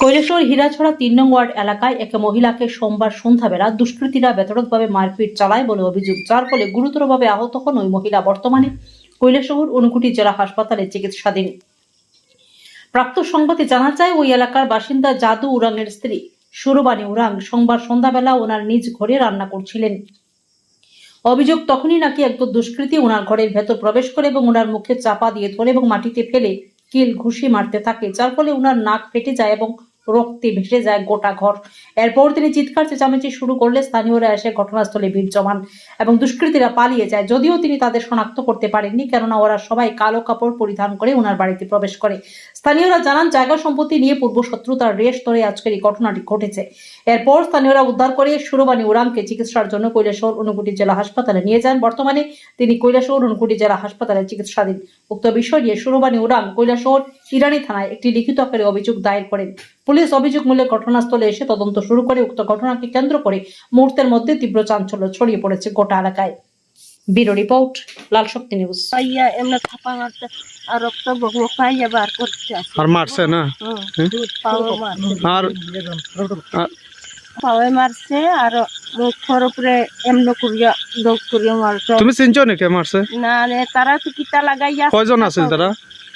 কৈলাসহর হীরাছড়া তিন নং ওয়ার্ড এলাকায় এক মহিলাকে সোমবার সন্ধ্যাবেলা দুষ্কৃতীরা বেতরকভাবে মারপিট চালায় বলে অভিযোগ, যার ফলে গুরুতরভাবে আহত হন ওই মহিলা। বর্তমানে কৈলাসহর অনুকুটি জেলা হাসপাতালে চিকিৎসাধীন। প্রাপ্ত সংবাদে জানা যায়, ওই এলাকার বাসিন্দা জাদু উরাংয়ের স্ত্রী সুরবানী উরাং সোমবার সন্ধ্যাবেলা ওনার নিজ ঘরে রান্না করছিলেন। অভিযোগ, তখনই নাকি একদল দুষ্কৃতী ওনার ঘরের ভেতর প্রবেশ করে এবং ওনার মুখে চাপা দিয়ে ধরে এবং মাটিতে ফেলে কিল ঘুষি মারতে থাকে যার ফলে উনার নাক ফেটে যায় এবং রক্তে ভেসে যায় গোটা ঘর। এরপর তিনি চিৎকার চেঁচামেচি শুরু করলে স্থানীয়রা এসে ঘটনাস্থলে ভিড় জমান এবং দুষ্কৃতীরা পালিয়ে যায়। যদিও তিনি তাদের শনাক্ত করতে পারেননি, কেননা ওরা সবাই কালো কাপড় পরিধান করে ওনার বাড়িতে প্রবেশ করে। স্থানীয়রা জানান, জায়গা সম্পত্তি নিয়ে পূর্ব শত্রুতার রেশ ধরে আজকের এই ঘটনাটি ঘটেছে। এরপর স্থানীয়রা উদ্ধার করে সুরবানী উরামকে চিকিৎসার জন্য কৈলাসহর অনুকুটি জেলা হাসপাতালে নিয়ে যান। বর্তমানে তিনি কৈলাসহর অনুকুটি জেলা হাসপাতালে চিকিৎসাধীন। উক্ত বিষয় নিয়ে সুরবানী উরাম কৈলাসহর, ইরানি থানায় একটি লিখিত আকারে অভিযোগ দায়ের করেন। পুলিশ অভিযোগ মূল্যে ঘটনাস্থলে এসে তদন্ত শুরু করে উক্ত ঘটনাকে কেন্দ্র করে মুহূর্তের মধ্যে তীব্র চাঞ্চল্য ছড়িয়ে পড়েছে গোটা এলাকায়। Bureau report Lal Shakti news. পাইয়া এমনি থাপা মারছে আর রক্ত পাইয়া বার করছে। আর মারছে না? আর আর পাওয়ে মারছে আর মুখর উপরে এমনি করিয়া মারছে। তুমি চিনছো নি কে মারছে? না রে তারা তো কিতা লাগাইয়া কয়জন আছিল তারা?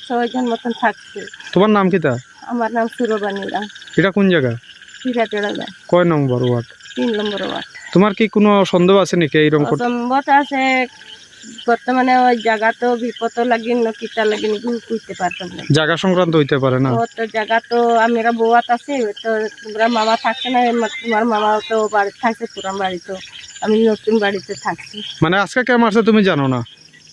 ছয়জন মতন থাকছে। তোমার নাম কিতা? আমার নাম সুরবানী রাম এটা কোন জায়গা? ফিরা টেড়া যায় কয় নম্বর ওয়ার্ড? তিন নম্বর ওয়ার্ড। তোমার কি কোনো সন্দেহ আছে নাকি এইরকম করতে অসম্ভব আছে। বর্তমানে ওই জায়গা তো বিপদ লাগি ন কিতা লাগি কইতে পারতাম না। জায়গা সংক্রান্ত হইতে পারে না। তো জায়গা তো আমিরা বউয়াত আছে তো তোমরা মামা থাকছে না তোমার মামা তো বাড়ি থাকছে পুরান বাড়ি তো আমি নতুন বাড়িতে থাকছি। মানে আজকে কে মারছে তুমি জানো না?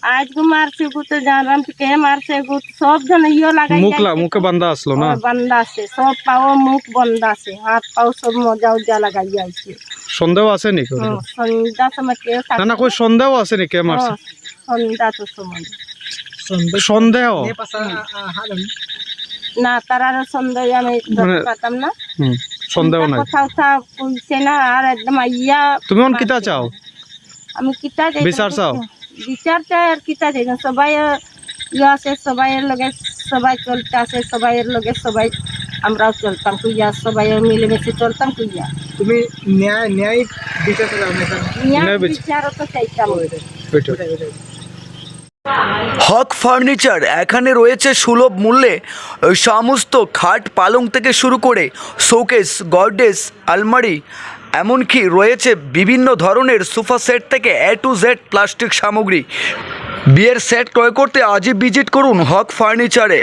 আজ গো মারছে গো তো জানলাম কে মারছে গো সব জন ইয়ে লাগাই মুখ লা মুখে তো। বান্ধা আসলো না? ও বান্দা আছে সব পাও মুখ বন্ধ আছে হাত পাও সব মজা উজা লাগাই যাইছে সন্দেহ আছে ওর? হুম, সন্ধ্যা সময় কেউ না না কই সন্দেহ আছে নাকি কে মারছে? সন্ধ্যা তো সময়। সন্দেহ? না তারা সন্ধ্যা আমি মানে- পাতাম না। সন্দেহ নাই। কথা উঠা কইছে না আর একদম আইয়া তুমি অন কিতা চাও? আমি কিতা বিচার চাও? বিচার চাই আর কিতা চাই না। সবাই ইয়ে আছে সবাইয়ের লগে সবাই চলতে আছে সবাইয়ের লগে সবাই আমরাও চলতাম কুইয়া সবাই মিলেমিশে চলতাম কুইয়া। তুমি ন্যায় ন্যায় বিচার? ন্যায় বিচারও তো চাইতাম। হক ফার্নিচার এখানে রয়েছে সুলভ মূল্যে। সমস্ত খাট পালং থেকে শুরু করে শোকেস গর্ডেস আলমারি এমনকি রয়েছে বিভিন্ন ধরনের সোফা সেট থেকে এ টু জেড প্লাস্টিক সামগ্রী। বিয়ের সেট ক্রয় করতে আজই ভিজিট করুন হক ফার্নিচারে।